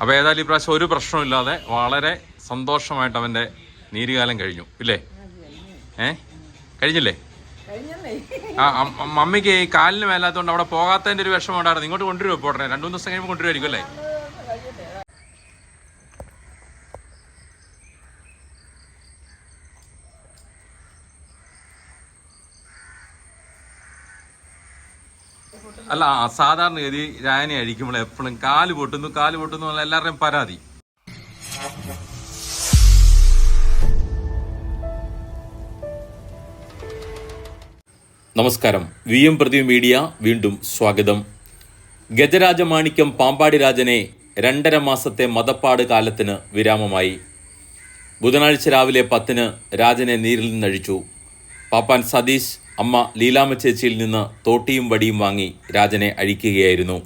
അപ്പോൾ ഏതായാലും ഇപ്രാവശ്യം ഒരു പ്രശ്നമില്ലാതെ വളരെ സന്തോഷമായിട്ട് അവന്റെ നീരുകാലം കഴിഞ്ഞു. ഇല്ലേ? ഏ? കഴിഞ്ഞില്ലേ? ആ മമ്മിക്ക് ഈ കാലിന് മേലാത്തതുകൊണ്ട് അവിടെ പോകാത്തതിന്റെ ഒരു വിഷമം ഉണ്ടായിരുന്നു. ഇങ്ങോട്ട് കൊണ്ടുവരുമോ പോട്ടെ. രണ്ടു മൂന്ന് ദിവസം കഴിയുമ്പോൾ കൊണ്ടുവരുമായിരിക്കും അല്ലേ? അല്ല സാധാരണ ഗതി രായനെ അഴിക്കുമ്പോൾ എപ്പോഴും കാൽ പൊട്ടുന്നു കാൽ പൊട്ടുന്നു എല്ലാവരുടെയും പരാതി. നമസ്കാരം. വി എം പ്രതി മീഡിയ വീണ്ടും സ്വാഗതം. ഗജരാജ മാണിക്യം പാമ്പാടി രാജനെ രണ്ടര മാസത്തെ മതപ്പാട് കാലത്തിന് വിരാമമായി. ബുധനാഴ്ച രാവിലെ പത്തിന് രാജനെ നീരിൽ നിന്നഴിച്ചു. പാപ്പാൻ സതീഷ് അമ്മ ലീലാമ്മ ചേച്ചിയിൽ നിന്ന് തോട്ടിയും വടിയും വാങ്ങി രാജനെ അഴിക്കുകയായിരുന്നു.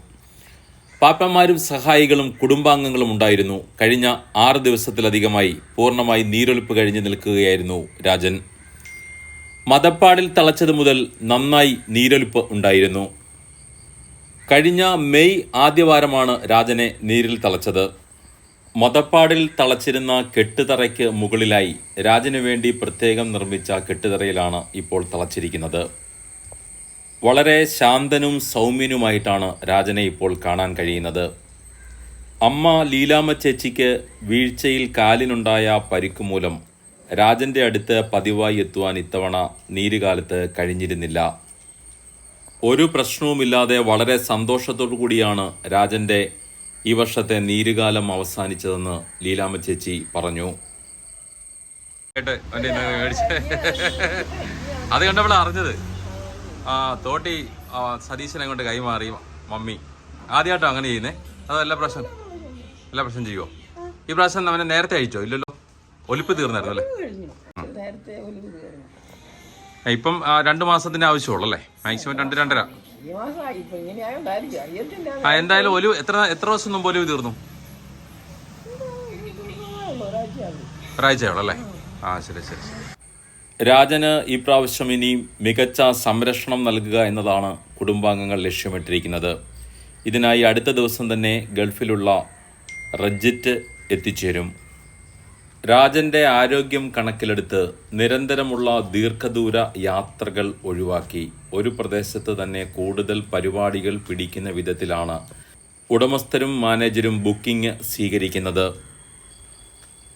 പാപ്പന്മാരും സഹായികളും കുടുംബാംഗങ്ങളും ഉണ്ടായിരുന്നു. കഴിഞ്ഞ ആറ് ദിവസത്തിലധികമായി പൂർണമായി നീരൊലിപ്പ് കഴിഞ്ഞു നിൽക്കുകയായിരുന്നു രാജൻ. മതപ്പാടിൽ തളച്ചത് മുതൽ നന്നായി നീരൊലിപ്പ് ഉണ്ടായിരുന്നു. കഴിഞ്ഞ മെയ് ആദ്യവാരമാണ് രാജനെ നീരിൽ തളച്ചത്. മതപ്പാടിൽ തളച്ചിരുന്ന കെട്ടുതറയ്ക്ക് മുകളിലായി രാജന് വേണ്ടി പ്രത്യേകം നിർമ്മിച്ച കെട്ടുതറയിലാണ് ഇപ്പോൾ തളച്ചിരിക്കുന്നത്. വളരെ ശാന്തനും സൗമ്യനുമായിട്ടാണ് രാജനെ ഇപ്പോൾ കാണാൻ കഴിയുന്നത്. അമ്മ ലീലാമ്മ ചേച്ചിക്ക് വീഴ്ചയിൽ കാലിനുണ്ടായ പരിക്ക് മൂലം രാജന്റെ അടുത്ത് പതിവായി എത്തുവാൻ ഇത്തവണ നീരുകാലത്ത് കഴിഞ്ഞിരുന്നില്ല. ഒരു പ്രശ്നവുമില്ലാതെ വളരെ സന്തോഷത്തോടു കൂടിയാണ് രാജന്റെ ഈ വർഷത്തെ നീരുകാലം അവസാനിച്ചതെന്ന് ലീലാമ്മ ചേച്ചി പറഞ്ഞു. അത് കണ്ടപ്പോൾ അറിഞ്ഞത്. ആ തോട്ടി സതീശനെ കൊണ്ട് കൈമാറി മമ്മി. ആദ്യമായിട്ടോ അങ്ങനെ ചെയ്യുന്നേ? അതോ എല്ലാ പ്രാവശ്യം എല്ലാ പ്രാവശ്യം ചെയ്യുമോ ഈ പ്രാവശ്യം അവനെ നേരത്തെ അയച്ചോ? ഇല്ലല്ലോ. ഒലിപ്പ് തീർന്നായിരുന്നു അല്ലേ? ഇപ്പം രണ്ട് മാസത്തിന്റെ ആവശ്യമുള്ളൂ അല്ലേ? മാക്സിമം രണ്ട് രണ്ടര. ആ എന്തായാലും ഒലിവ് എത്ര എത്ര ദിവസം മുമ്പ് ഒലിവ് തീർന്നു? ഒരാഴ്ചയാകും ആ ശരി ശരി ശരി. രാജന് ഈ പ്രാവശ്യം ഇനി മികച്ച സംരക്ഷണം നൽകുക എന്നതാണ് കുടുംബാംഗങ്ങൾ ലക്ഷ്യമിട്ടിരിക്കുന്നത്. ഇതിനായി അടുത്ത ദിവസം തന്നെ ഗൾഫിലുള്ള റജിറ്റ് എത്തിച്ചേരും. രാജന്റെ ആരോഗ്യം കണക്കിലെടുത്ത് നിരന്തരമുള്ള ദീർഘദൂര യാത്രകൾ ഒഴിവാക്കി. ഒരു പ്രദേശത്ത് തന്നെ കൂടുതൽ പരിപാടികൾ പിടിക്കുന്ന വിധത്തിലാണ് ഉടമസ്ഥരും മാനേജരും ബുക്കിംഗ് സ്വീകരിക്കുന്നത്.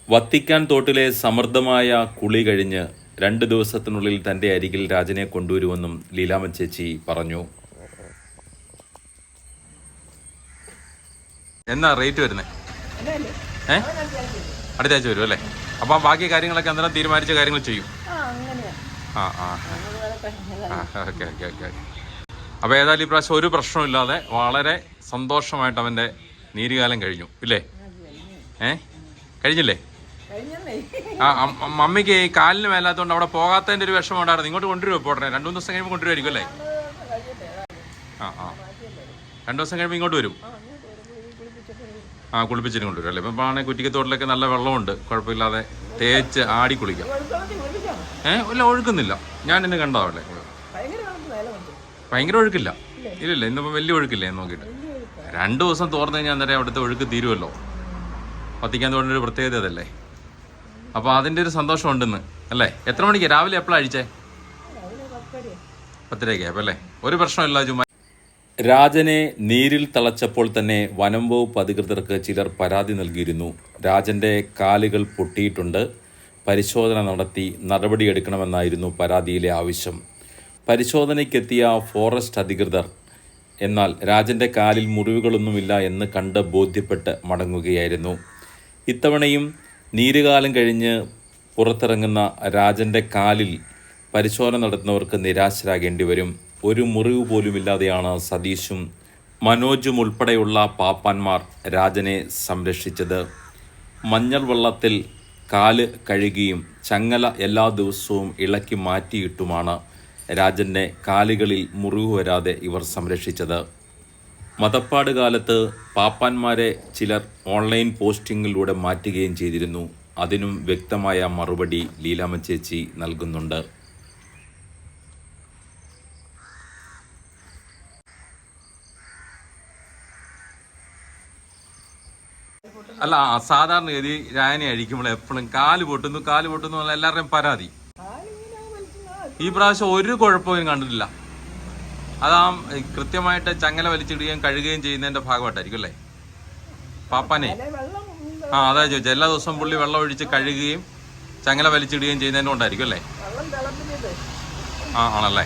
വത്തിക്കാൻ തോട്ടിലെ സമൃദ്ധമായ കുളി കഴിഞ്ഞ് രണ്ട് ദിവസത്തിനുള്ളിൽ തന്റെ അരികിൽ രാജനെ കൊണ്ടുവരുമെന്നും ലീലാമ ചേച്ചി പറഞ്ഞു. എന്നാ റേറ്റ് വരുന്നത് ഏഹ് അടുത്ത ആഴ്ച വരും അല്ലേ? അപ്പം ബാക്കി കാര്യങ്ങളൊക്കെ അന്നേരം തീരുമാനിച്ച കാര്യങ്ങൾ ചെയ്യും. ആ ആ നമുക്ക് അതൊക്കെ ഓക്കെ ഓക്കെ ഓക്കെ. അപ്പോൾ ഏതായാലും ഈ പ്രാവശ്യം ഒരു പ്രശ്നമില്ലാതെ വളരെ സന്തോഷമായിട്ട് അവന്റെ നീരുകാലം കഴിഞ്ഞു ഇല്ലേ? ഏ? കഴിഞ്ഞില്ലേ? ആ മമ്മിക്ക് ഈ കാലിന് മേലാത്തതുകൊണ്ട് അവിടെ പോകാത്തതിന്റെ ഒരു വിഷമം ഉണ്ടായിരുന്നു. ഇങ്ങോട്ട് കൊണ്ടുവരുമോ പോട്ടെ? രണ്ടു മൂന്ന് ദിവസം കഴിയുമ്പോൾ കൊണ്ടുവരുമായിരിക്കും അല്ലേ? ആ ആ രണ്ടു ദിവസം കഴിയുമ്പോൾ ഇങ്ങോട്ട് വരും. ആ കുളിപ്പിച്ചിട്ട് കൊണ്ടുവരും അല്ലേ? ഇപ്പം ആണെങ്കിൽ കുറ്റിക്കത്തോട്ടിലൊക്കെ നല്ല വെള്ളമുണ്ട്. കുഴപ്പമില്ലാതെ തേച്ച് ആടി കുളിക്കാം. ഏഹ് അല്ല ഒഴുക്കുന്നില്ല. ഞാൻ എന്നെ കണ്ടോ ഭയങ്കര ഒഴുക്കില്ല. ഇല്ലില്ല ഇന്നിപ്പോൾ വലിയ ഒഴുക്കില്ലേ നോക്കിയിട്ട്. രണ്ട് ദിവസം തോർന്നു കഴിഞ്ഞാൽ അന്നേരം അവിടുത്തെ ഒഴുക്ക് തീരുമല്ലോ പത്തിക്കാൻ തോന്നുന്ന ഒരു പ്രത്യേകത അതല്ലേ? അപ്പോൾ അതിന്റെ ഒരു സന്തോഷം ഉണ്ടെന്ന് അല്ലേ? എത്ര മണിക്ക്? രാവിലെ എപ്പോഴാണ് അഴിച്ചേ? പത്തരയ്ക്ക് അപ്പം അല്ലേ ഒരു പ്രശ്നമില്ല ചുമ്മാ രാജനെ നീരിൽ തളച്ചപ്പോൾ തന്നെ വനം വകുപ്പ് അധികൃതർക്ക് ചിലർ പരാതി നൽകിയിരുന്നു. രാജന്റെ കാലുകൾ പൊട്ടിയിട്ടുണ്ട്. പരിശോധന നടത്തി നടപടിയെടുക്കണമെന്നായിരുന്നു പരാതിയിലെ ആവശ്യം. പരിശോധനയ്ക്കെത്തിയ ഫോറസ്റ്റ് അധികൃതർ എന്നാൽ രാജന്റെ കാലിൽ മുറിവുകളൊന്നുമില്ല എന്ന് കണ്ട് ബോധ്യപ്പെട്ട് മടങ്ങുകയായിരുന്നു. ഇത്തവണയും നീരുകാലം കഴിഞ്ഞ് പുറത്തിറങ്ങുന്ന രാജന്റെ കാലിൽ പരിശോധന നടത്തുന്നവർക്ക് നിരാശരാകേണ്ടി വരും ഒരു മുറിവ് പോലുമില്ലാതെയാണ് സതീഷും മനോജും ഉൾപ്പെടെയുള്ള പാപ്പാന്മാർ രാജനെ സംരക്ഷിച്ചത്. മഞ്ഞൾ വെള്ളത്തിൽ കാൽ കഴുകിയും ചങ്ങല എല്ലാ ദിവസവും ഇളക്കി മാറ്റിയിട്ടുമാണ് രാജന്റെ കാലുകളിൽ മുറിവ് വരാതെ ഇവർ സംരക്ഷിച്ചത്. മതപ്പാട് കാലത്ത് പാപ്പാന്മാരെ ചിലർ ഓൺലൈൻ പോസ്റ്റിങ്ങിലൂടെ മാറ്റുകയും ചെയ്തിരുന്നു. അതിനും വ്യക്തമായ മറുപടി ലീലാമ്മ ചേച്ചി നൽകുന്നുണ്ട്. അല്ല സാധാരണ സാധാരണഗതി രായനെ അഴിക്കുമ്പോൾ എപ്പോഴും കാൽ പൊട്ടുന്നു കാൽ പൊട്ടുന്നു എല്ലാവരുടെയും പരാതി. ഈ പ്രാവശ്യം ഒരു കുഴപ്പവും കണ്ടിട്ടില്ല. അതാ കൃത്യമായിട്ട് ചങ്ങല വലിച്ചിടുകയും കഴുകുകയും ചെയ്യുന്നതിന്റെ ഭാഗമായിട്ടായിരിക്കും അല്ലേ? പാപ്പാനെ. ആ അതാ ചോദിച്ചത്. എല്ലാ ദിവസവും പുള്ളി വെള്ളം ഒഴിച്ച് കഴുകുകയും ചങ്ങല വലിച്ചിടുകയും ചെയ്യുന്നതിന്റെ കൊണ്ടായിരിക്കും അല്ലേ? ആ ആണല്ലേ?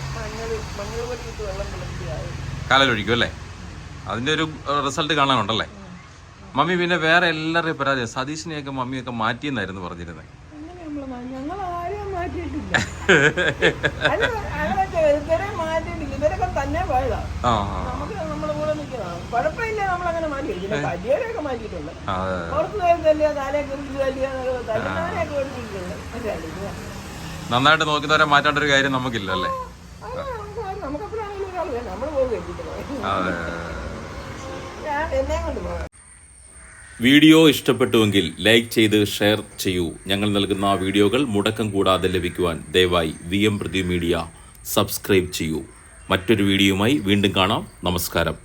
കാലൊഴിക്കും അല്ലേ? അതിന്റെ ഒരു റിസൾട്ട് കാണാനുണ്ടല്ലേ? മമ്മി പിന്നെ വേറെ എല്ലാവരുടെയും പരാതി സതീഷിനെയൊക്കെ മമ്മിയൊക്കെ മാറ്റിയെന്നായിരുന്നു പറഞ്ഞിരുന്നത് മാറ്റി എന്നായിരുന്നു പറഞ്ഞിരുന്നത് നന്നായിട്ട് നോക്കുന്നവരെ മാറ്റേണ്ട ഒരു കാര്യം നമുക്കില്ല അല്ലേ? അത് വീഡിയോ ഇഷ്ടപ്പെട്ടുവെങ്കിൽ ലൈക്ക് ചെയ്ത് ഷെയർ ചെയ്യൂ. ഞങ്ങൾ നൽകുന്ന വീഡിയോകൾ മുടക്കം കൂടാതെ ലഭിക്കുവാൻ ദയവായി V M Prathi media subscribe ചെയ്യൂ. മറ്റൊരു വീഡിയോയുമായി വീണ്ടും കാണാം. നമസ്കാരം.